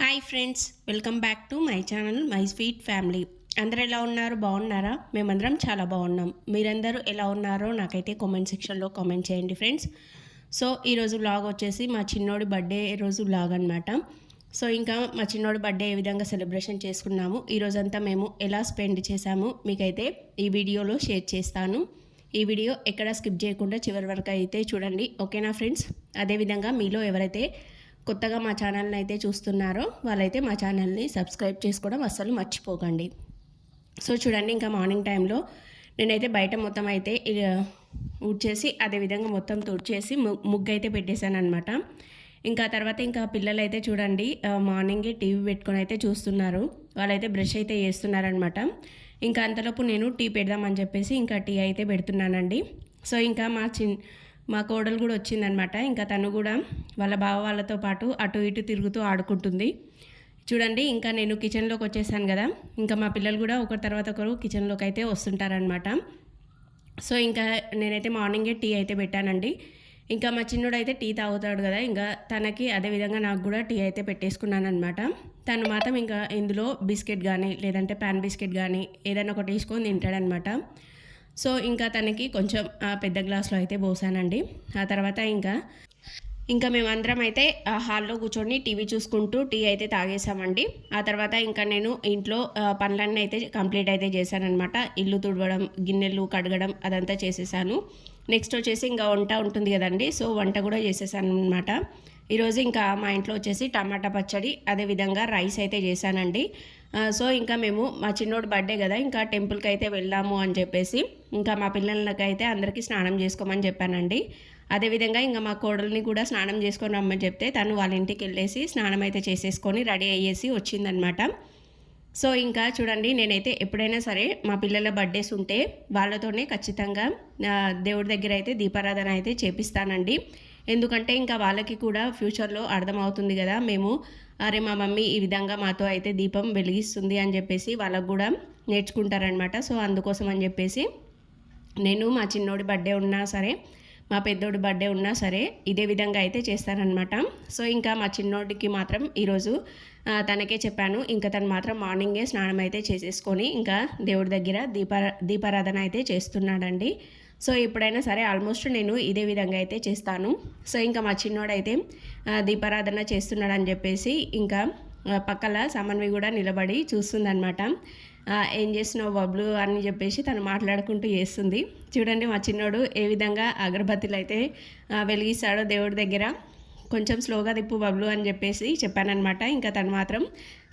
Hi friends welcome back to my channel my sweet family అందరు ఎలా ఉన్నారు? బాగున్నారా? మేమందరం చాలా బాగున్నాం. మీరందరూ ఎలా ఉన్నారో నాకైతే కామెంట్ సెక్షన్లో కామెంట్ చేయండి ఫ్రెండ్స్ సో ఈరోజు వ్లాగ్ వచ్చేసి మా చిన్నోడి బర్త్డే రోజు వ్లాగ్ అనమాట సో ఇంకా మా చిన్నోడి బర్త్డే ఏ విధంగా సెలబ్రేషన్ చేసుకున్నాము? ఈరోజంతా మేము ఎలా స్పెండ్ చేశాము? మీకైతే ఈ వీడియోలో షేర్ చేస్తాను. ఈ వీడియో ఎక్కడ స్కిప్ చేయకుండా చివరి వరకు అయితే చూడండి. ఓకేనా ఫ్రెండ్స్ అదేవిధంగా మీలో ఎవరైతే కొత్తగా మా ఛానల్ని అయితే చూస్తున్నారో వాళ్ళైతే మా ఛానల్ని సబ్స్క్రైబ్ చేసుకోవడం అస్సలు మర్చిపోకండి. సో చూడండి ఇంకా మార్నింగ్ టైంలో నేనైతే బయట మొత్తం అయితే ఊడ్చేసి అదేవిధంగా మొత్తం తుడిచేసి ము- ముగ్గు అయితే పెట్టేశాను అనమాట ఇంకా తర్వాత ఇంకా పిల్లలు అయితే చూడండి మార్నింగే టీవీ పెట్టుకొని అయితే చూస్తున్నారు. వాళ్ళైతే బ్రష్ అయితే చేస్తున్నారనమాట ఇంకా అంతలోపు నేను టీ పెడదామని చెప్పేసి ఇంకా టీ అయితే పెడుతున్నానండి. సో ఇంకా మా చిన్ మా కోడలు కూడా వచ్చిందనమాట ఇంకా తను కూడా వాళ్ళ బావ వాళ్ళతో పాటు అటు ఇటు తిరుగుతూ ఆడుకుంటుంది. చూడండి ఇంకా నేను కిచెన్లోకి వచ్చేసాను కదా. ఇంకా మా పిల్లలు కూడా ఒకరి తర్వాత ఒకరు కిచెన్లోకి అయితే వస్తుంటారనమాట సో ఇంకా నేనైతే మార్నింగే టీ అయితే పెట్టానండి. ఇంకా మా చిన్నోడు అయితే టీ తాగుతాడు కదా. ఇంకా తనకి అదేవిధంగా నాకు కూడా టీ అయితే పెట్టేసుకున్నాను అనమాట తను మాత్రం ఇంకా ఇందులో బిస్కెట్ కానీ లేదంటే పాన్ బిస్కెట్ కానీ ఏదైనా ఒకటి వేసుకొని తింటాడనమాట సో ఇంకా తనకి కొంచెం పెద్ద గ్లాస్లో అయితే పోసానండి. ఆ తర్వాత ఇంకా ఇంకా మేమందరం అయితే హాల్లో కూర్చొని టీవీ చూసుకుంటూ టీ అయితే తాగేసామండి. ఆ తర్వాత ఇంకా నేను ఇంట్లో పనులన్నీ అయితే కంప్లీట్ అయితే చేశానమాట ఇల్లు తుడవడం గిన్నెలు కడగడం అదంతా చేసేసాను. నెక్స్ట్ వచ్చేసి ఇంకా వంట ఉంటుంది కదండి సో వంట కూడా చేసేసాను అనమాట ఈరోజు ఇంకా మా ఇంట్లో వచ్చేసి టమాటా పచ్చడి అదేవిధంగా రైస్ అయితే చేశానండి. సో ఇంకా మేము మా చిన్నోడు బర్త్డే కదా ఇంకా టెంపుల్కి అయితే వెళ్దాము అని చెప్పేసి ఇంకా మా పిల్లలకి అయితే అందరికీ స్నానం చేసుకోమని చెప్పానండి. అదేవిధంగా ఇంకా మా కోడల్ని కూడా స్నానం చేసుకొని రమ్మని చెప్తే తను వాళ్ళ ఇంటికి వెళ్ళేసి స్నానం అయితే చేసేసుకొని రెడీ అయ్యేసి వచ్చిందనమాట సో ఇంకా చూడండి నేనైతే ఎప్పుడైనా సరే మా పిల్లల బర్త్డేస్ ఉంటే వాళ్ళతోనే ఖచ్చితంగా దేవుడి దగ్గర అయితే దీపారాధన అయితే చేపిస్తానండి. ఎందుకంటే ఇంకా వాళ్ళకి కూడా ఫ్యూచర్లో అర్థమవుతుంది కదా మేము అరే మా మమ్మీ ఈ విధంగా మాతో అయితే దీపం వెలిగిస్తుంది అని చెప్పేసి వాళ్ళకు కూడా నేర్చుకుంటారనమాట సో అందుకోసం అని చెప్పేసి నేను మా చిన్నోడి బర్త్డే ఉన్నా సరే మా పెద్దోడి బర్త్డే ఉన్నా సరే ఇదే విధంగా అయితే చేస్తానన్నమాట సో ఇంకా మా చిన్నోడికి మాత్రం ఈరోజు తనకే చెప్పాను. ఇంకా తను మాత్రం మార్నింగే స్నానం అయితే చేసేసుకొని ఇంకా దేవుడి దగ్గర దీపా దీపారాధన అయితే చేస్తున్నాడండి. సో ఎప్పుడైనా సరే ఆల్మోస్ట్ నేను ఇదే విధంగా అయితే చేస్తాను. సో ఇంకా మా చిన్నోడైతే దీపారాధన దీపారాధన అని చెప్పేసి ఇంకా పక్కల సమన్వి కూడా నిలబడి చూస్తుందనమాట ఏం చేస్తున్నావు బబ్లు అని చెప్పేసి తను మాట్లాడుకుంటూ చేస్తుంది. చూడండి మా చిన్నోడు ఏ విధంగా అగరబత్తులు అయితే వెలిగిస్తాడో దేవుడి దగ్గర. కొంచెం స్లోగా తిప్పు బబ్లు అని చెప్పేసి చెప్పానమాట ఇంకా తను మాత్రం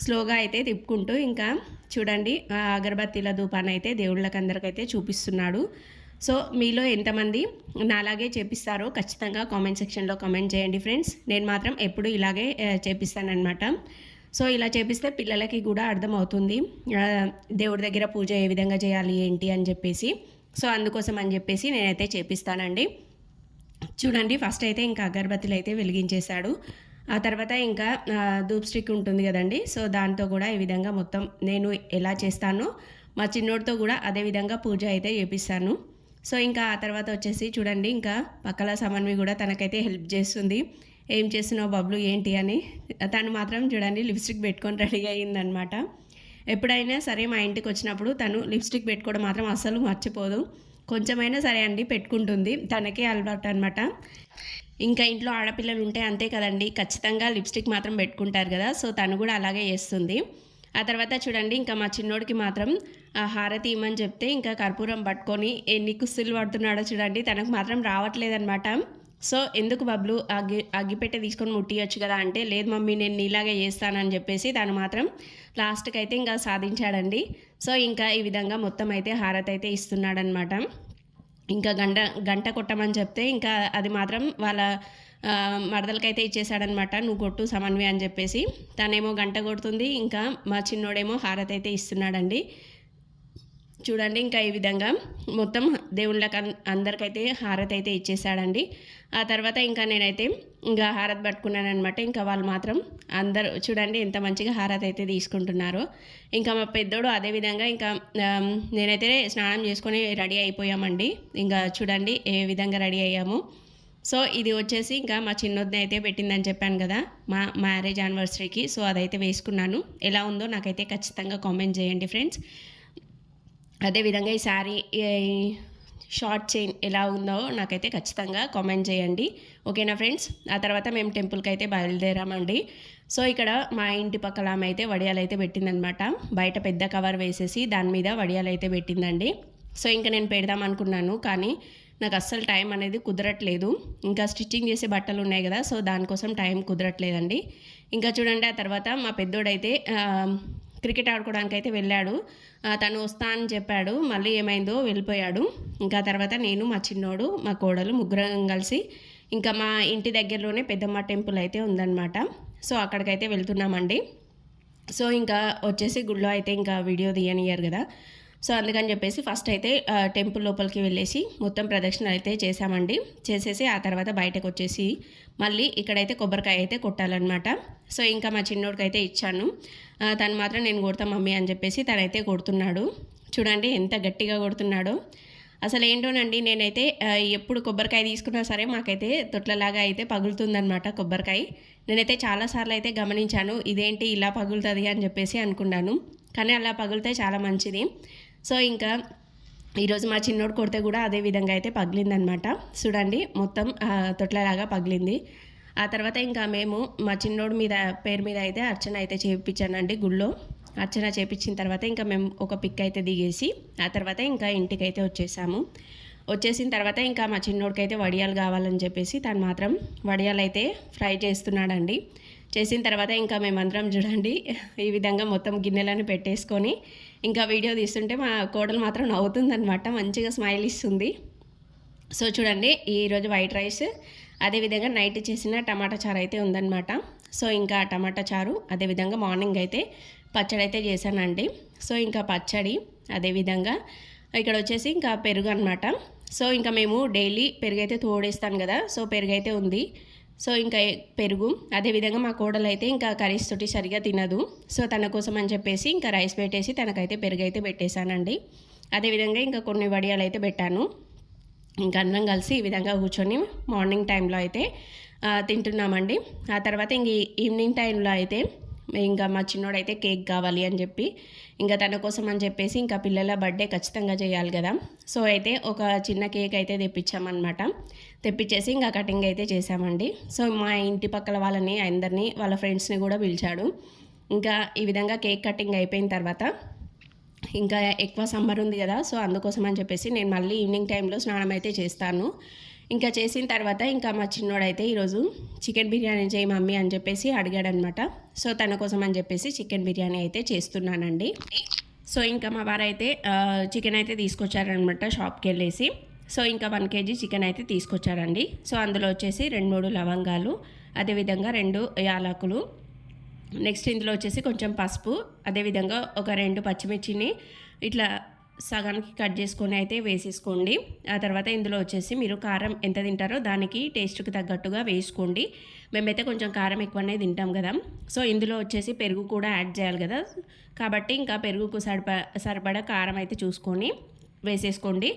స్లోగా అయితే తిప్పుకుంటూ ఇంకా చూడండి అగరబత్తిల అగరబత్తీల ధూపాన్ని అయితే దేవుళ్ళకి అందరికైతే చూపిస్తున్నాడు. సో మీలో ఎంతమంది నాలాగే చేపిస్తారో ఖచ్చితంగా కామెంట్ సెక్షన్లో కామెంట్ చేయండి ఫ్రెండ్స్. నేను మాత్రం ఎప్పుడు ఇలాగే చేపిస్తానమాట సో ఇలా చేపిస్తే పిల్లలకి కూడా అర్థమవుతుంది దేవుడి దగ్గర పూజ ఏ విధంగా చేయాలి ఏంటి అని చెప్పేసి. సో అందుకోసం అని చెప్పేసి నేనైతే చేపిస్తానండి. చూడండి ఫస్ట్ అయితే ఇంకా అగరబత్తులు అయితే వెలిగించేశాడు. ఆ తర్వాత ఇంకా ధూప్ స్టిక్ ఉంటుంది కదండి సో దాంతో కూడా ఈ విధంగా మొత్తం నేను ఎలా చేస్తానో మా చిన్నోడితో కూడా అదే విధంగా పూజ అయితే చేపిస్తాను. సో ఇంకా ఆ తర్వాత వచ్చేసి చూడండి ఇంకా పక్కల సమన్వి కూడా తనకైతే హెల్ప్ చేస్తుంది. ఏం చేస్తున్నావు బబ్లు? ఏంటి? అని. తను మాత్రం చూడండి లిప్స్టిక్ పెట్టుకొని రెడీ అయ్యిందనమాట. ఎప్పుడైనా సరే మా ఇంటికి వచ్చినప్పుడు తను లిప్స్టిక్ పెట్టుకోవడం మాత్రం అస్సలు మర్చిపోదు. కొంచెమైనా సరే అండి పెట్టుకుంటుంది. తనకే అలవాటు అనమాట ఇంకా ఇంట్లో ఆడపిల్లలు ఉంటే అంతే కదండి ఖచ్చితంగా లిప్స్టిక్ మాత్రం పెట్టుకుంటారు కదా. సో తను కూడా అలాగే చేస్తుంది. ఆ తర్వాత చూడండి ఇంకా మా చిన్నోడికి మాత్రం ఆ హారతి ఇమ్మని చెప్తే ఇంకా కర్పూరం పట్టుకొని ఎన్ని కుస్తులు పడుతున్నాడో చూడండి తనకు మాత్రం రావట్లేదనమాట సో ఎందుకు బబ్లు అగ్గి అగ్గిపెట్టె తీసుకొని ముట్టియొచ్చు కదా అంటే లేదు మమ్మీ నేను నీలాగే చేస్తానని చెప్పేసి తను మాత్రం లాస్ట్కి అయితే ఇంకా సాధించాడండి. సో ఇంకా ఈ విధంగా మొత్తం అయితే హారతి అయితే ఇస్తున్నాడనమాట ఇంకా గంట గంట కొట్టమని చెప్తే ఇంకా అది మాత్రం వాళ్ళ మరదలకైతే ఇచ్చేసాడనమాట నువ్వు కొట్టు సమన్వయ అని చెప్పేసి. తనేమో గంట కొడుతుంది ఇంకా మా చిన్నోడేమో హారతి అయితే ఇస్తున్నాడండి. చూడండి ఇంకా ఈ విధంగా మొత్తం దేవుళ్ళకి అందరికైతే హారతి అయితే ఇచ్చేసాడండి ఆ తర్వాత ఇంకా నేనైతే ఇంకా హారతి పట్టుకున్నాను అనమాట ఇంకా వాళ్ళు మాత్రం అందరూ చూడండి ఎంత మంచిగా హారతి అయితే తీసుకుంటున్నారో. ఇంకా మా పెద్దోడు అదే విధంగా ఇంకా నేనైతే స్నానం చేసుకొని రెడీ అయిపోయామండి. ఇంకా చూడండి ఏ విధంగా రెడీ అయ్యాము. సో ఇది వచ్చేసి ఇంకా మా చిన్నొద్దని అయితే పెట్టిందని చెప్పాను కదా మా మ్యారేజ్ యానివర్సరీకి. సో అదైతే వేసుకున్నాను. ఎలా ఉందో నాకైతే ఖచ్చితంగా కామెంట్ చేయండి ఫ్రెండ్స్. అదేవిధంగా ఈ శారీ షార్ట్ చైన్ ఎలా ఉందో నాకైతే ఖచ్చితంగా కామెంట్ చేయండి. ఓకేనా ఫ్రెండ్స్? ఆ తర్వాత మేము టెంపుల్కి అయితే బయలుదేరామండి. సో ఇక్కడ మా ఇంటి పక్కల ఆమె అయితే వడియాలు అయితే పెట్టిందనమాట బయట పెద్ద కవర్ వేసేసి దాని మీద వడియాలు అయితే పెట్టిందండి. సో ఇంకా నేను పెడదాం అనుకున్నాను కానీ నాకు అస్సలు టైం అనేది కుదరట్లేదు. ఇంకా స్టిచ్చింగ్ చేసే బట్టలు ఉన్నాయి కదా సో దానికోసం టైం కుదరట్లేదండి. ఇంకా చూడండి ఆ తర్వాత మా పెద్దోడైతే క్రికెట్ ఆడుకోవడానికి అయితే వెళ్ళాడు తను వస్తా అని చెప్పాడు. మళ్ళీ ఏమైందో వెళ్ళిపోయాడు. ఇంకా తర్వాత నేను మా చిన్నోడు మా కోడలు ముగ్గురం కలిసి ఇంకా మా ఇంటి దగ్గరలోనే పెద్దమ్మ టెంపుల్ అయితే ఉందన్నమాట. సో అక్కడికైతే వెళ్తున్నామండి. సో ఇంకా వచ్చేసి గుళ్ళో అయితే ఇంకా వీడియో తీయనియ్యారు కదా. సో అందుకని చెప్పేసి ఫస్ట్ అయితే టెంపుల్ లోపలికి వెళ్ళేసి మొత్తం ప్రదక్షిణ అయితే చేసామండి చేసేసి ఆ తర్వాత బయటకు వచ్చేసి మళ్ళీ ఇక్కడైతే కొబ్బరికాయ అయితే కొట్టాలన్నమాట. సో ఇంకా మా చిన్నోడికి అయితే ఇచ్చాను తను మాత్రం నేను కొడతా మమ్మీ అని చెప్పేసి తనైతే కొడుతున్నాడు. చూడండి ఎంత గట్టిగా కొడుతున్నాడో. అసలు ఏంటోనండి నేనైతే ఎప్పుడు కొబ్బరికాయ తీసుకున్నా సరే మాకైతే తొట్లలాగా అయితే పగులుతుందనమాట కొబ్బరికాయ. నేనైతే చాలాసార్లు అయితే గమనించాను ఇదేంటి ఇలా పగులుతుంది అని చెప్పేసి అనుకున్నాను. కానీ అలా పగిలితే చాలా మంచిది. సో ఇంకా ఈరోజు మా చిన్నోడు కొడితే కూడా అదే విధంగా అయితే పగిలిందనమాట చూడండి మొత్తం తొట్లలాగా పగిలింది. ఆ తర్వాత ఇంకా మేము మా చిన్నోడు మీద పేరు మీద అయితే అర్చన అయితే చేయించానండి గుళ్ళో. అర్చన చేపించిన తర్వాత ఇంకా మేము ఒక పిక్ అయితే దిగేసి ఆ తర్వాత ఇంకా ఇంటికి అయితే వచ్చేసాము. వచ్చేసిన తర్వాత ఇంకా మా చిన్నోడికి అయితే వడియాలు కావాలని చెప్పేసి తను మాత్రం వడియాలు అయితే ఫ్రై చేస్తున్నాడండి. చేసిన తర్వాత ఇంకా మేమందరం చూడండి ఈ విధంగా మొత్తం గిన్నెలను పెట్టేసుకొని ఇంకా వీడియో తీస్తుంటే మా కోడలు మాత్రం నవ్వుతుందనమాట మంచిగా స్మైల్ ఇస్తుంది. సో చూడండి ఈరోజు వైట్ రైస్ అదేవిధంగా నైట్ చేసిన టమాటా చారు అయితే ఉందన్నమాట. సో ఇంకా టమాటా చారు అదేవిధంగా మార్నింగ్ అయితే పచ్చడి అయితే చేశానండి. సో ఇంకా పచ్చడి అదేవిధంగా ఇక్కడ వచ్చేసి ఇంకా పెరుగు అనమాట సో ఇంకా మేము డైలీ పెరుగు అయితే తోడేస్తాను కదా సో పెరుగు అయితే ఉంది. సో ఇంకా పెరుగు అదేవిధంగా మా కోడలు అయితే ఇంకా కర్రీస్ తోటి సరిగా తినదు. సో తన కోసం అని చెప్పేసి ఇంకా రైస్ పెట్టేసి తనకైతే పెరుగు అయితే పెట్టేశానండి. అదేవిధంగా ఇంకా కొన్ని వడియాలు అయితే పెట్టాను. ఇంకా అందరం కలిసి ఈ విధంగా కూర్చొని మార్నింగ్ టైంలో అయితే తింటున్నామండి. ఆ తర్వాత ఇంక ఈవినింగ్ టైంలో అయితే ఇంకా మా చిన్నోడైతే కేక్ కావాలి అని చెప్పి ఇంకా తన కోసం అని చెప్పేసి ఇంకా పిల్లల బర్త్డే ఖచ్చితంగా చేయాలి కదా. సో అయితే ఒక చిన్న కేక్ అయితే తెప్పించామన్నమాట. తెప్పించేసి ఇంకా కటింగ్ అయితే చేసామండి సో మా ఇంటి పక్కల వాళ్ళని అందరినీ వాళ్ళ ఫ్రెండ్స్ని కూడా పిలిచాడు. ఇంకా ఈ విధంగా కేక్ కటింగ్ అయిపోయిన తర్వాత ఇంకా ఎక్కువ సమ్మర్ ఉంది కదా సో అందుకోసం అని చెప్పేసి నేను మళ్ళీ ఈవినింగ్ టైంలో స్నానం అయితే చేస్తాను. ఇంకా చేసిన తర్వాత ఇంకా మా చిన్నోడైతే ఈరోజు చికెన్ బిర్యానీ చేయి మమ్మీ అని చెప్పేసి అడిగాడనమాట. సో తన కోసం అని చెప్పేసి చికెన్ బిర్యానీ అయితే చేస్తున్నానండి. సో ఇంకా మా వారైతే అయితే చికెన్ అయితే తీసుకొచ్చారనమాట షాప్కి వెళ్ళేసి. సో ఇంకా వన్ కేజీ చికెన్ అయితే తీసుకొచ్చారండి. సో అందులో వచ్చేసి రెండు మూడు లవంగాలు అదేవిధంగా రెండు యాలకులు నెక్స్ట్ ఇందులో వచ్చేసి కొంచెం పసుపు అదేవిధంగా ఒక రెండు పచ్చిమిర్చిని ఇట్లా సగానికి కట్ చేసుకొని అయితే వేసేసుకోండి. ఆ తర్వాత ఇందులో వచ్చేసి మీరు కారం ఎంత తింటారో దానికి టేస్ట్కి తగ్గట్టుగా వేసుకోండి. మేమైతే కొంచెం కారం ఎక్కువనే తింటాం కదా. సో ఇందులో వచ్చేసి పెరుగు కూడా యాడ్ చేయాలి కదా. కాబట్టి ఇంకా పెరుగుకు సరిప సరిపడా కారం అయితే చూసుకొని వేసేసుకోండి.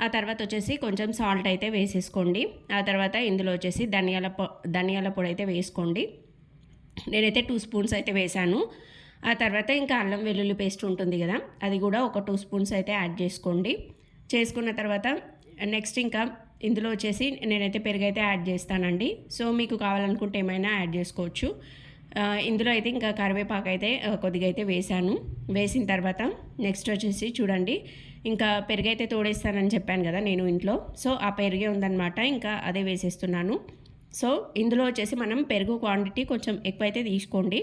ఆ తర్వాత వచ్చేసి కొంచెం సాల్ట్ అయితే వేసేసుకోండి. ఆ తర్వాత ఇందులో వచ్చేసి ధనియాల పొ ధనియాల పొడి అయితే వేసుకోండి. నేనైతే టూ స్పూన్స్ అయితే వేశాను. ఆ తర్వాత ఇంకా అల్లం వెల్లుల్లి పేస్ట్ ఉంటుంది కదా అది కూడా ఒక టూ స్పూన్స్ అయితే యాడ్ చేసుకోండి. చేసుకున్న తర్వాత నెక్స్ట్ ఇంకా ఇందులో వచ్చేసి నేనైతే పెరుగు అయితే యాడ్ చేస్తానండి. సో మీకు కావాలనుకుంటే ఏమైనా యాడ్ చేసుకోవచ్చు. ఇందులో అయితే ఇంకా కరివేపాకు అయితే కొద్దిగా అయితే వేశాను. వేసిన తర్వాత నెక్స్ట్ వచ్చేసి చూడండి ఇంకా పెరుగు అయితే తోడేస్తానని చెప్పాను కదా నేను ఇంట్లో. సో ఆ పెరుగే ఉందన్నమాట ఇంకా అదే వేసేస్తున్నాను. సో ఇందులో వచ్చేసి మనం పెరుగు క్వాంటిటీ కొంచెం ఎక్కువైతే తీసుకోండి.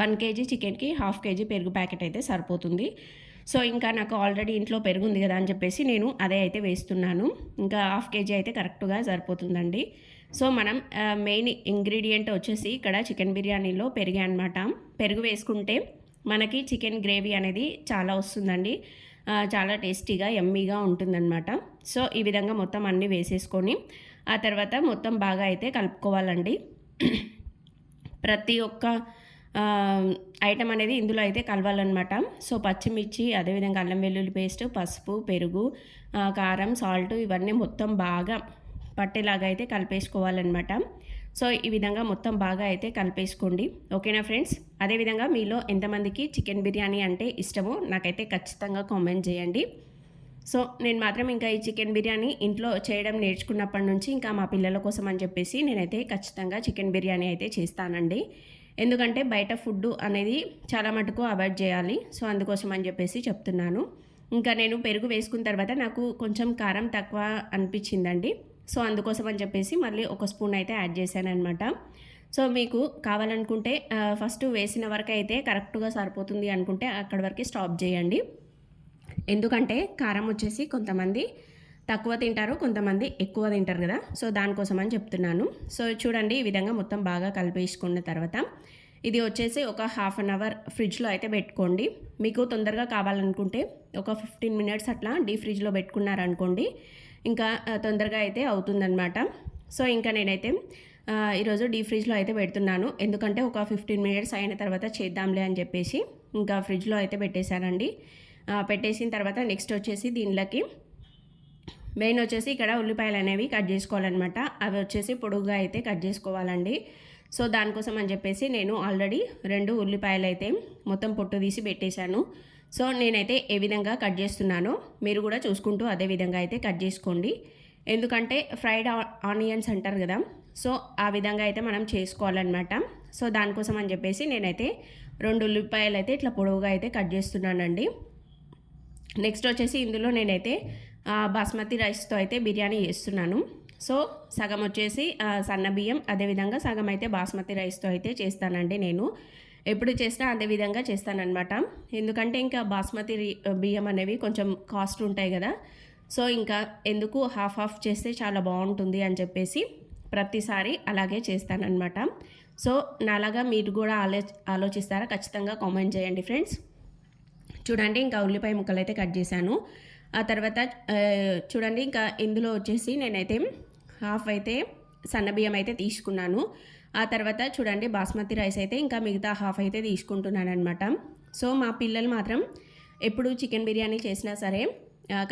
వన్ కేజీ చికెన్కి హాఫ్ కేజీ పెరుగు ప్యాకెట్ అయితే సరిపోతుంది. సో ఇంకా నాకు ఆల్రెడీ ఇంట్లో పెరుగు ఉంది కదా అని చెప్పేసి నేను అదే అయితే వేస్తున్నాను. ఇంకా హాఫ్ కేజీ అయితే కరెక్ట్గా సరిపోతుందండి. సో మనం మెయిన్ ఇంగ్రీడియంట్ వచ్చేసి ఇక్కడ చికెన్ బిర్యానీలో పెరిగే అనమాట పెరుగు వేసుకుంటే మనకి చికెన్ గ్రేవీ అనేది చాలా వస్తుందండి. చాలా టేస్టీగా ఎమ్మీగా ఉంటుందన్నమాట. సో ఈ విధంగా మొత్తం అన్నీ వేసేసుకొని ఆ తర్వాత మొత్తం బాగా అయితే కలుపుకోవాలండి. ప్రతి ఒక్క ఐటమ్ అనేది ఇందులో అయితే కలవాలన్నమాట. సో పచ్చిమిర్చి అదేవిధంగా అల్లం వెల్లుల్లి పేస్ట్ పసుపు పెరుగు కారం సాల్ట్ ఇవన్నీ మొత్తం బాగా పట్టేలాగా అయితే కలిపేసుకోవాలన్నమాట. సో ఈ విధంగా మొత్తం బాగా అయితే కలిపేసుకోండి. ఓకేనా ఫ్రెండ్స్? అదేవిధంగా మీలో ఎంతమందికి చికెన్ బిర్యానీ అంటే ఇష్టమో నాకైతే ఖచ్చితంగా కామెంట్ చేయండి. సో నేను మాత్రం ఇంకా ఈ చికెన్ బిర్యానీ ఇంట్లో చేయడం నేర్చుకున్నప్పటి నుంచి ఇంకా మా పిల్లల కోసం అని చెప్పేసి నేనైతే ఖచ్చితంగా చికెన్ బిర్యానీ అయితే చేస్తానండి. ఎందుకంటే బయట ఫుడ్ అనేది చాలా మటుకు అవాయిడ్ చేయాలి. సో అందుకోసం అని చెప్పేసి చెప్తున్నాను. ఇంకా నేను పెరుగు వేసుకున్న తర్వాత నాకు కొంచెం కారం తక్కువ అనిపించిందండి. సో అందుకోసం అని చెప్పేసి మళ్ళీ ఒక స్పూన్ అయితే యాడ్ చేశాను అనమాట సో మీకు కావాలనుకుంటే ఫస్ట్ వేసిన వరకు అయితే కరెక్ట్గా సరిపోతుంది అనుకుంటే అక్కడి వరకు స్టాప్ చేయండి. ఎందుకంటే కారం వచ్చేసి కొంతమంది తక్కువ తింటారు కొంతమంది ఎక్కువ తింటారు కదా. సో దానికోసం అని చెప్తున్నాను. సో చూడండి ఈ విధంగా మొత్తం బాగా కలిపేసుకున్న తర్వాత ఇది వచ్చేసి ఒక హాఫ్ అన్ అవర్ ఫ్రిడ్జ్లో అయితే పెట్టుకోండి. మీకు తొందరగా కావాలనుకుంటే ఒక ఫిఫ్టీన్ మినిట్స్ అట్లా డీ ఫ్రిడ్జ్లో పెట్టుకున్నారనుకోండి ఇంకా తొందరగా అయితే అవుతుందన్నమాట. సో ఇంకా నేనైతే ఈరోజు డీ ఫ్రిడ్జ్లో అయితే పెడుతున్నాను. ఎందుకంటే ఒక ఫిఫ్టీన్ మినిట్స్ అయిన తర్వాత చేద్దాంలే అని చెప్పేసి ఇంకా ఫ్రిడ్జ్లో అయితే పెట్టేశానండి. పెట్టేసిన తర్వాత నెక్స్ట్ వచ్చేసి దీనిలోకి మెయిన్ వచ్చేసి ఇక్కడ ఉల్లిపాయలు అనేవి కట్ చేసుకోవాలన్నమాట. అవి వచ్చేసి పొడుగుగా అయితే కట్ చేసుకోవాలండి. సో దానికోసం అని చెప్పేసి నేను ఆల్రెడీ రెండు ఉల్లిపాయలు అయితే మొత్తం పొట్టు తీసి పెట్టేశాను. సో నేనైతే ఏ విధంగా కట్ చేస్తున్నానో మీరు కూడా చూసుకుంటూ అదే విధంగా అయితే కట్ చేసుకోండి. ఎందుకంటే ఫ్రైడ్ ఆనియన్స్ అంటారు కదా సో ఆ విధంగా అయితే మనం చేసుకోవాలన్నమాట. సో దానికోసం అని చెప్పేసి నేనైతే రెండు ఉల్లిపాయలు అయితే ఇట్లా పొడవుగా అయితే కట్ చేస్తున్నానండి. నెక్స్ట్ వచ్చేసి ఇందులో నేనైతే బాస్మతి రైస్తో అయితే బిర్యానీ చేస్తున్నాను. సో సగం వచ్చేసి సన్న బియ్యం అదేవిధంగా సగం అయితే బాస్మతి రైస్తో అయితే చేస్తానండి నేను. ఎప్పుడు చేసినా అదే విధంగా చేస్తానన్నమాట. ఎందుకంటే ఇంకా బాస్మతి బియ్యం అనేవి కొంచెం కాస్ట్ ఉంటాయి కదా. సో ఇంకా ఎందుకు హాఫ్ హాఫ్ చేస్తే చాలా బాగుంటుంది అని చెప్పేసి ప్రతిసారి అలాగే చేస్తానన్నమాట. సో నాలాగా మీరు కూడా ఆలో ఆలోచిస్తారా? ఖచ్చితంగా కామెంట్ చేయండి ఫ్రెండ్స్. చూడండి ఇంకా ఉల్లిపాయ ముక్కలు అయితే కట్ చేశాను. ఆ తర్వాత చూడండి ఇంకా ఇందులో వచ్చేసి నేనైతే హాఫ్ అయితే సన్నబియ్యం అయితే తీసుకున్నాను. ఆ తర్వాత చూడండి బాస్మతి రైస్ అయితే ఇంకా మిగతా హాఫ్ అయితే తీసుకుంటున్నాను అనమాట సో మా పిల్లలు మాత్రం ఎప్పుడు చికెన్ బిర్యానీ చేసినా సరే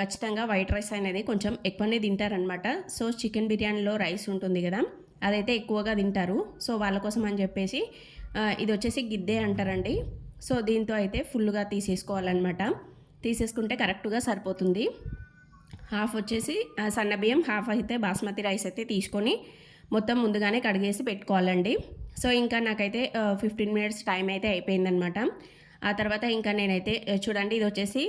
ఖచ్చితంగా వైట్ రైస్ అనేది కొంచెం ఎక్కువనే తింటారనమాట సో చికెన్ బిర్యానీలో రైస్ ఉంటుంది కదా అదైతే ఎక్కువగా తింటారు. సో వాళ్ళ కోసం అని చెప్పేసి ఇది వచ్చేసి గిద్దే అంటారండి. సో దీంతో అయితే ఫుల్గా తీసేసుకోవాలన్నమాట. తీసేసుకుంటే కరెక్ట్గా సరిపోతుంది. హాఫ్ వచ్చేసి సన్న బియ్యం హాఫ్ అయితే బాస్మతి రైస్ అయితే తీసుకొని మొత్తం ముందుగానే కడిగేసి పెట్టుకోవాలండి. సో ఇంకా నాకైతే ఫిఫ్టీన్ మినిట్స్ టైం అయితే అయిపోయిందనమాట ఆ తర్వాత ఇంకా నేనైతే చూడండి ఇది వచ్చేసి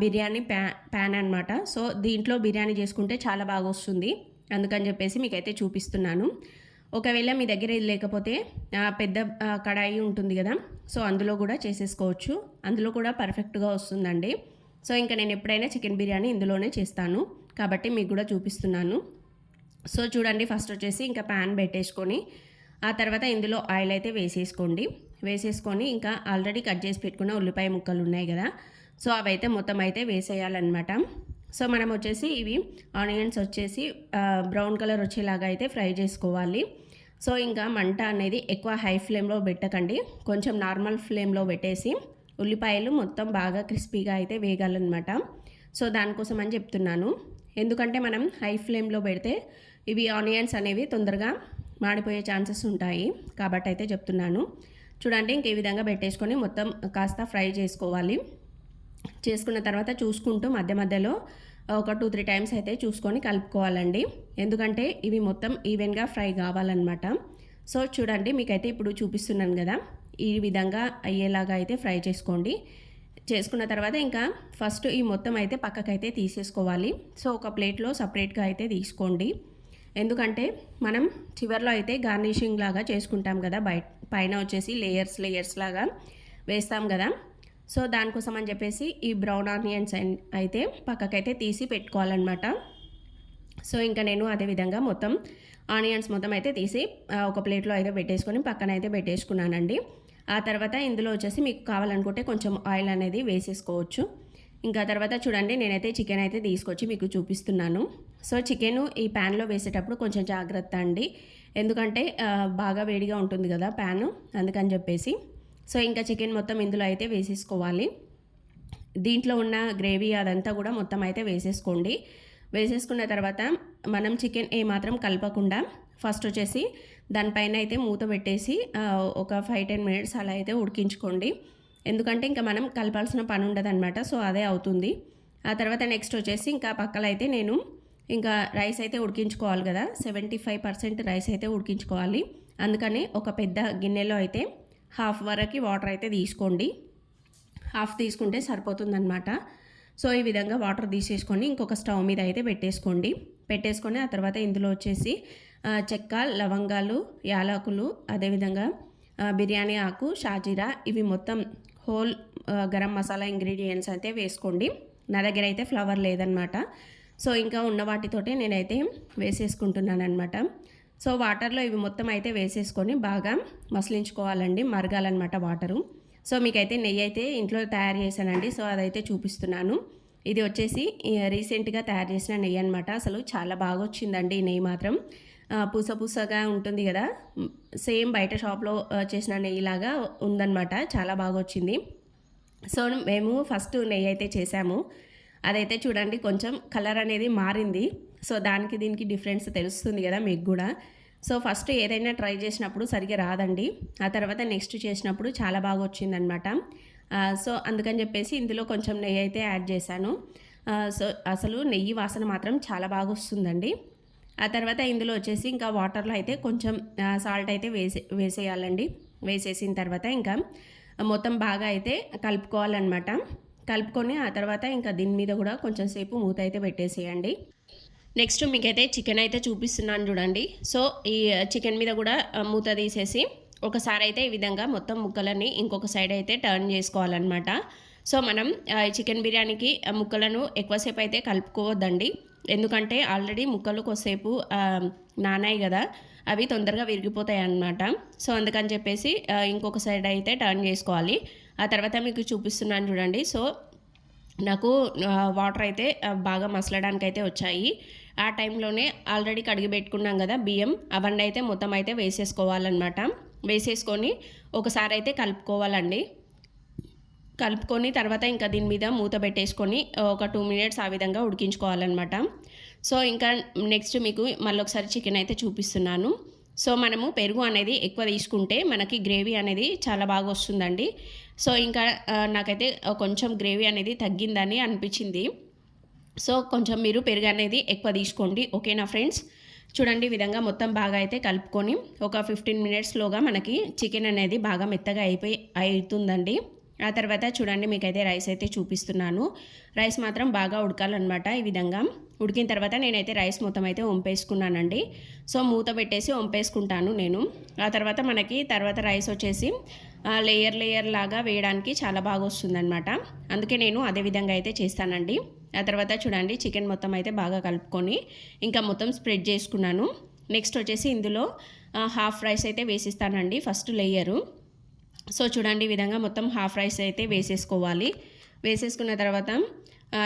బిర్యానీ ప్యా ప్యాన్ అనమాట సో దీంట్లో బిర్యానీ చేసుకుంటే చాలా బాగా వస్తుంది. అందుకని చెప్పేసి మీకైతే చూపిస్తున్నాను. ఒకవేళ మీ దగ్గర ఇది లేకపోతే పెద్ద కడాయి ఉంటుంది కదా సో అందులో కూడా చేసేసుకోవచ్చు. అందులో కూడా పర్ఫెక్ట్గా వస్తుందండి. సో ఇంకా నేను ఎప్పుడైనా చికెన్ బిర్యానీ ఇందులోనే చేస్తాను. కాబట్టి మీకు కూడా చూపిస్తున్నాను. సో చూడండి ఫస్ట్ వచ్చేసి ఇంకా ప్యాన్ పెట్టేసుకొని ఆ తర్వాత ఇందులో ఆయిల్ అయితే వేసేసుకోండి. వేసేసుకొని ఇంకా ఆల్రెడీ కట్ చేసి పెట్టుకున్న ఉల్లిపాయ ముక్కలు ఉన్నాయి కదా సో అవైతే మొత్తం అయితే వేసేయాలన్నమాట. సో మనం వచ్చేసి ఇవి ఆనియన్స్ వచ్చేసి బ్రౌన్ కలర్ వచ్చేలాగా అయితే ఫ్రై చేసుకోవాలి. సో ఇంకా మంట అనేది ఎక్కువ హై ఫ్లేమ్లో పెట్టకండి. కొంచెం నార్మల్ ఫ్లేమ్లో పెట్టేసి ఉల్లిపాయలు మొత్తం బాగా క్రిస్పీగా అయితే వేగాలన్నమాట. సో దానికోసం అని చెప్తున్నాను. ఎందుకంటే మనం హై ఫ్లేమ్లో పెడితే ఇవి ఆనియన్స్ అనేవి తొందరగా మాడిపోయే ఛాన్సెస్ ఉంటాయి. కాబట్టి అయితే చెప్తున్నాను. చూడండి ఇంక ఈ విధంగా పెట్టేసుకొని మొత్తం కాస్త ఫ్రై చేసుకోవాలి. చేసుకున్న తర్వాత చూసుకుంటూ మధ్య మధ్యలో ఒక టూ త్రీ టైమ్స్ అయితే చూసుకొని కలుపుకోవాలండి. ఎందుకంటే ఇవి మొత్తం ఈవెన్గా ఫ్రై కావాలన్నమాట. సో చూడండి మీకైతే ఇప్పుడు చూపిస్తున్నాను కదా ఈ విధంగా అయ్యేలాగా అయితే ఫ్రై చేసుకోండి. చేసుకున్న తర్వాత ఇంకా ఫస్ట్ ఈ మొత్తం అయితే పక్కకైతే తీసేసుకోవాలి. సో ఒక ప్లేట్లో సపరేట్గా అయితే తీసుకోండి. ఎందుకంటే మనం చివరిలో అయితే గార్నిషింగ్ లాగా చేసుకుంటాం కదా బయట పైన వచ్చేసి లేయర్స్ లేయర్స్ లాగా వేస్తాం కదా. సో దానికోసం అని చెప్పేసి ఈ బ్రౌన్ ఆనియన్స్ అయితే పక్కకైతే తీసి పెట్టుకోవాలన్నమాట. సో ఇంకా నేను అదేవిధంగా మొత్తం ఆనియన్స్ మొత్తం అయితే తీసి ఒక ప్లేట్లో అయితే పెట్టేసుకొని పక్కన అయితే పెట్టేసుకున్నానండి. ఆ తర్వాత ఇందులో వచ్చేసి మీకు కావాలనుకుంటే కొంచెం ఆయిల్ అనేది వేసేసుకోవచ్చు. ఇంకా తర్వాత చూడండి నేనైతే చికెన్ అయితే తీసుకొచ్చి మీకు చూపిస్తున్నాను. సో చికెన్ ఈ ప్యాన్లో వేసేటప్పుడు కొంచెం జాగ్రత్త అండి. ఎందుకంటే బాగా వేడిగా ఉంటుంది కదా ప్యాన్ అందుకని చెప్పేసి. సో ఇంకా చికెన్ మొత్తం ఇందులో అయితే వేసేసుకోవాలి. దీంట్లో ఉన్న గ్రేవీ అదంతా కూడా మొత్తం అయితే వేసేసుకోండి. వేసేసుకున్న తర్వాత మనం చికెన్ ఏమాత్రం కలపకుండా ఫస్ట్ వచ్చేసి దానిపైన అయితే మూత పెట్టేసి ఒక ఫైవ్ టెన్ మినిట్స్ అలా అయితే ఉడికించుకోండి. ఎందుకంటే ఇంకా మనం కలపాల్సిన పని ఉండదు సో అదే అవుతుంది. ఆ తర్వాత నెక్స్ట్ వచ్చేసి ఇంకా పక్కల అయితే నేను ఇంకా రైస్ అయితే ఉడికించుకోవాలి కదా సెవెంటీ ఫైవ్ పర్సెంట్ రైస్ అయితే ఉడికించుకోవాలి. అందుకని ఒక పెద్ద గిన్నెలో అయితే హాఫ్ వరకు వాటర్ అయితే తీసుకోండి. హాఫ్ తీసుకుంటే సరిపోతుందన్నమాట. సో ఈ విధంగా వాటర్ తీసేసుకొని ఇంకొక స్టవ్ మీద అయితే పెట్టేసుకోండి. పెట్టేసుకొని ఆ తర్వాత ఇందులో వచ్చేసి చెక్క లవంగాలు యాలకులు అదేవిధంగా బిర్యానీ ఆకు షాజీరా ఇవి మొత్తం హోల్ గరం మసాలా ఇంగ్రీడియంట్స్ అయితే వేసుకోండి. నా దగ్గర అయితే ఫ్లవర్ లేదనమాట సో ఇంకా ఉన్న వాటితోటే నేనైతే వేసేసుకుంటున్నాను అనమాట సో వాటర్లో ఇవి మొత్తం అయితే వేసేసుకొని బాగా మసలించుకోవాలండి మరగాలన్నమాట వాటరు. సో మీకైతే నెయ్యి అయితే ఇంట్లో తయారు చేశానండి సో అదైతే చూపిస్తున్నాను. ఇది వచ్చేసి రీసెంట్గా తయారు చేసిన నెయ్యి అనమాట అసలు చాలా బాగా వచ్చిందండి ఈ నెయ్యి మాత్రం. పూస పూసగా ఉంటుంది కదా. సేమ్ బయట షాప్లో చేసిన నెయ్యిలాగా ఉందన్నమాట. చాలా బాగా వచ్చింది. సో మేము ఫస్ట్ నెయ్యి అయితే చేసాము అదైతే చూడండి కొంచెం కలర్ అనేది మారింది. సో దానికి దీనికి డిఫరెన్స్ తెలుస్తుంది కదా మీకు కూడా. సో ఫస్ట్ ఏదైనా ట్రై చేసినప్పుడు సరిగ్గా రాదండి. ఆ తర్వాత నెక్స్ట్ చేసినప్పుడు చాలా బాగా వచ్చిందనమాట. సో అందుకని చెప్పేసి ఇందులో కొంచెం నెయ్యి అయితే యాడ్ చేశాను. సో అసలు నెయ్యి వాసన మాత్రం చాలా బాగా వస్తుందండి. ఆ తర్వాత ఇందులో వచ్చేసి ఇంకా వాటర్లో అయితే కొంచెం సాల్ట్ అయితే వేసే వేసేయాలండి. వేసేసిన తర్వాత ఇంకా మొత్తం బాగా అయితే కలుపుకోవాలన్నమాట. కలుపుకొని ఆ తర్వాత ఇంకా దీని మీద కూడా కొంచెం సేపు మూత అయితే పెట్టేసేయండి. నెక్స్ట్ మీకైతే చికెన్ అయితే చూపిస్తున్నాను చూడండి. సో ఈ చికెన్ మీద కూడా మూత తీసేసి ఒకసారి అయితే ఈ విధంగా మొత్తం ముక్కలని ఇంకొక సైడ్ అయితే టర్న్ చేసుకోవాలన్నమాట. సో మనం చికెన్ బిర్యానీకి ముక్కలను ఎక్కువసేపు అయితే కలుపుకోవద్దండి. ఎందుకంటే ఆల్రెడీ ముక్కలు కొద్దిసేపు నానాయి కదా అవి తొందరగా విరిగిపోతాయి అన్నమాట సో అందుకని చెప్పేసి ఇంకొక సైడ్ అయితే టర్న్ చేసుకోవాలి. ఆ తర్వాత మీకు చూపిస్తున్నాను చూడండి. సో నాకు వాటర్ అయితే బాగా మసలడానికి అయితే వచ్చాయి. ఆ టైంలోనే ఆల్రెడీ కడిగి పెట్టుకున్నాం కదా బియ్యం. అవన్నీ అయితే మొత్తం అయితే వేసేసుకోవాలన్నమాట. వేసేసుకొని ఒకసారి అయితే కలుపుకోవాలండి. కలుపుకొని తర్వాత ఇంకా దీని మీద మూత పెట్టేసుకొని ఒక టూ మినిట్స్ ఆ విధంగా ఉడికించుకోవాలన్నమాట. సో ఇంకా నెక్స్ట్ మీకు మళ్ళీ ఒకసారి చికెన్ అయితే చూపిస్తున్నాను. సో మనము పెరుగు అనేది ఎక్కువ తీసుకుంటే మనకి గ్రేవీ అనేది చాలా బాగా వస్తుందండి. సో ఇంకా నాకైతే కొంచెం గ్రేవీ అనేది తగ్గిందని అనిపించింది. సో కొంచెం మీరు పెరుగు అనేది ఎక్కువ తీసుకోండి. ఓకేనా ఫ్రెండ్స్? చూడండి విధంగా మొత్తం బాగా అయితే కలుపుకొని ఒక ఫిఫ్టీన్ మినిట్స్లోగా మనకి చికెన్ అనేది బాగా మెత్తగా అయిపోయి అవుతుందండి ఆ తర్వాత చూడండి మీకైతే రైస్ అయితే చూపిస్తున్నాను. రైస్ మాత్రం బాగా ఉడకాలన్నమాట ఈ విధంగా. ఉడికిన తర్వాత నేనైతే రైస్ మొత్తం అయితే వంపేసుకున్నానండి. సో మూత పెట్టేసి వంపేసుకుంటాను నేను. ఆ తర్వాత మనకి తర్వాత రైస్ వచ్చేసి లేయర్ లేయర్ లాగా వేయడానికి చాలా బాగా వస్తుందన్నమాట. అందుకే నేను అదే విధంగా అయితే చేస్తానండి. ఆ తర్వాత చూడండి చికెన్ మొత్తం అయితే బాగా కలుపుకొని ఇంకా మొత్తం స్ప్రెడ్ చేసుకున్నాను. నెక్స్ట్ వచ్చేసి ఇందులో హాఫ్ రైస్ అయితే వేసిస్తానండి ఫస్ట్ లేయరు సో చూడండి ఈ విధంగా మొత్తం హాఫ్ రైస్ అయితే వేసేసుకోవాలి. వేసేసుకున్న తర్వాత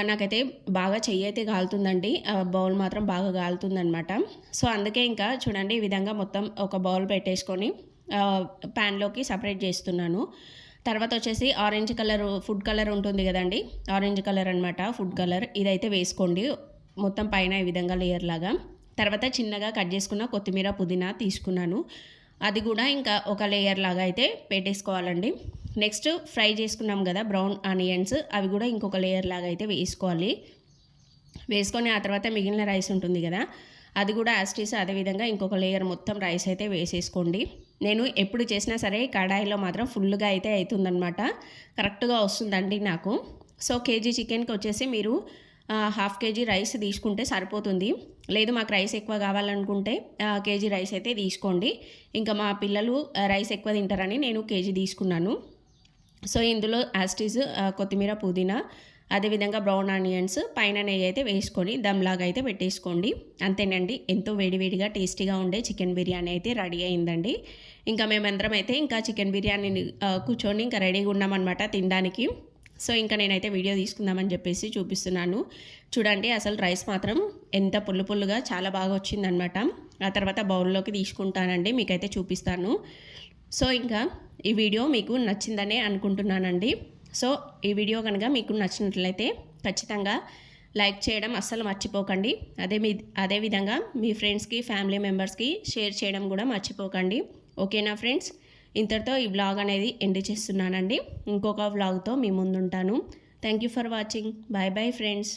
నాకైతే బాగా చెయ్యి అయితే కాలుతుందండి ఆ, బౌల్ మాత్రం బాగా కాలుతుందనమాట సో అందుకే ఇంకా చూడండి ఈ విధంగా మొత్తం ఒక బౌల్ పెట్టేసుకొని ప్యాన్లోకి సపరేట్ చేస్తున్నాను. తర్వాత వచ్చేసి ఆరెంజ్ కలర్ ఫుడ్ కలర్ ఉంటుంది కదండి. ఆరెంజ్ కలర్ అనమాట ఫుడ్ కలర్. ఇదైతే వేసుకోండి. మొత్తం పైన ఈ విధంగా లేయర్ లాగా. తర్వాత చిన్నగా కట్ చేసుకున్న కొత్తిమీర పుదీనా తీసుకున్నాను. అది కూడా ఇంకా ఒక లేయర్ లాగా అయితే పెట్టేసుకోవాలండి. నెక్స్ట్ ఫ్రై చేసుకున్నాం కదా బ్రౌన్ ఆనియన్స్. అవి కూడా ఇంకొక లేయర్ లాగా అయితే వేసుకోవాలి. వేసుకొని ఆ తర్వాత మిగిలిన రైస్ ఉంటుంది కదా అది కూడా యాస్టీస్ అదేవిధంగా ఇంకొక లేయర్ మొత్తం రైస్ అయితే వేసేసుకోండి. నేను ఎప్పుడు చేసినా సరే కడాయిలో మాత్రం ఫుల్గా అయితే అవుతుందనమాట కరెక్ట్గా వస్తుందండి నాకు. సో కేజీ చికెన్కి వచ్చేసి మీరు హాఫ్ కేజీ రైస్ తీసుకుంటే సరిపోతుంది. లేదు మాకు రైస్ ఎక్కువ కావాలనుకుంటే కేజీ రైస్ అయితే తీసుకోండి. ఇంకా మా పిల్లలు రైస్ ఎక్కువ తింటారని నేను కేజీ తీసుకున్నాను. సో ఇందులో యాస్టీజ్ కొత్తిమీర పుదీనా అదేవిధంగా బ్రౌన్ ఆనియన్స్ పైన నెయ్యి అయితే వేసుకొని దమ్లాగా అయితే పెట్టేసుకోండి. అంతేనండి ఎంతో వేడివేడిగా టేస్టీగా ఉండే చికెన్ బిర్యానీ అయితే రెడీ అయిందండి. ఇంకా మేమందరం అయితే ఇంకా చికెన్ బిర్యానీని కూర్చొని ఇంకా రెడీగా ఉన్నామన్నమాట తినడానికి. సో ఇంకా నేనైతే వీడియో తీసుకుందామని చెప్పేసి చూపిస్తున్నాను. చూడండి అసలు రైస్ మాత్రం ఎంత పుల్లు పుల్లుగా చాలా బాగా వచ్చిందనమాట ఆ తర్వాత బౌల్లోకి తీసుకుంటానండి మీకైతే చూపిస్తాను. సో ఇంకా ఈ వీడియో మీకు నచ్చిందనే అనుకుంటున్నానండి. సో ఈ వీడియో కనుక మీకు నచ్చినట్లయితే ఖచ్చితంగా లైక్ చేయడం అస్సలు మర్చిపోకండి. అదే మీ అదేవిధంగా మీ ఫ్రెండ్స్కి ఫ్యామిలీ మెంబర్స్కి షేర్ చేయడం కూడా మర్చిపోకండి. ఓకేనా ఫ్రెండ్స్? ఇంతటితో ఈ వ్లాగ్ అనేది ఎండ్ చేస్తున్నానండి. ఇంకొక వ్లాగ్తో మీ ముందుంటాను. Thank you for watching bye bye friends